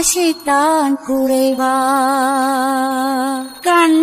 ஆசைத்தான் குறைவா. கண்